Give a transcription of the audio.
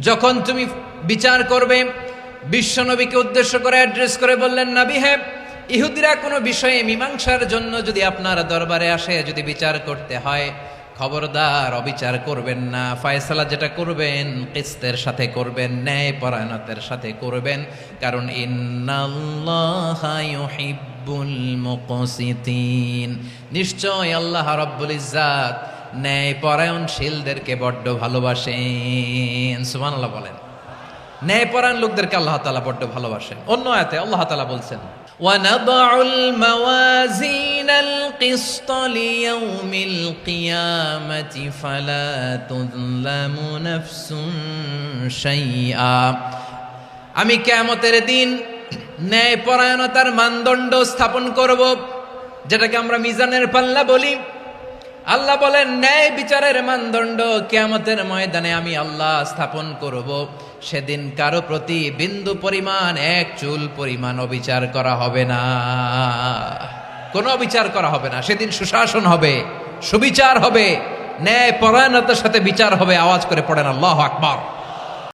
যখন তুমি বিচার করবে বিশ্বনবীকে উদ্দেশ্য করে অ্যাড্রেস করে বললেন, নবী হ্যাঁ ইহুদিরা কোনো বিষয়ে মীমাংসার জন্য যদি আপনার দরবারে আসে, যদি বিচার করতে হয়, খবরদার অবিচার করবেন না। ফয়সালা যেটা করবেন, কিস্তের সাথে করবেন ন্যায় পরায়ণতের সাথে করবেন। কারণ নিশ্চয় আল্লাহ রাব্বুল ইজ্জাত ন্যায় পরায়ণশীলদেরকে বড্ড ভালোবাসেন সুবহানাল্লাহ বলেন ন্যায় পরায়ণ লোকদেরকে আল্লাহ তাআলা বড্ড ভালোবাসেন অন্য আয়াতে আল্লাহ তাআলা বলছেন ونضع الموازين القسط ليوم القيامة فلا تظلم نفس شيئا আমি কেয়ামতের দিন ন্যায় পরায়ণতার মানদণ্ড স্থাপন করব যেটাকে আমরা মিজানের পাল্লা বলি আল্লাহ বলেন, ন্যায় বিচারের মানদণ্ড কেয়ামতের ময়দানে আমি আল্লাহ স্থাপন করব। সেদিন কারও প্রতি বিন্দু পরিমাণ এক চুল পরিমাণ অবিচার করা হবে না। কোনো অবিচার করা হবে না। সেদিন সুশাসন হবে, সুবিচার হবে, ন্যায় পরায়ণতার সাথে বিচার হবে। আওয়াজ করে পড়েন, আল্লাহ আকবার।